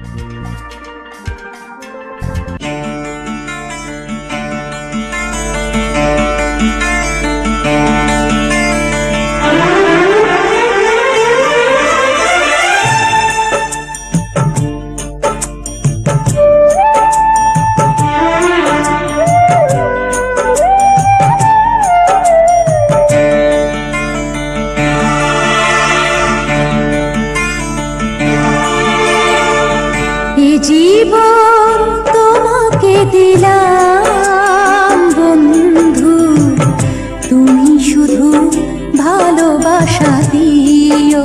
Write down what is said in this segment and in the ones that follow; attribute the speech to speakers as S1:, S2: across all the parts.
S1: এ দিলাম বন্ধু তুমি শুধু ভালোবাসা দিও।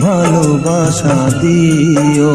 S2: ভালোবাসা দিও।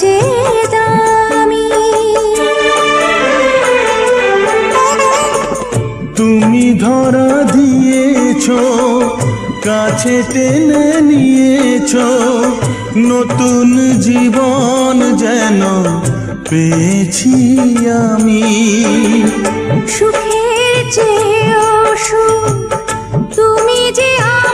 S1: চেয়ে দামি।
S2: তুমি ধরা দিয়েছ কাছে টেনে নিয়েছ নতুন জীবন যেন পেয়েছি আমি।
S1: সুখের চেয়েও সুখ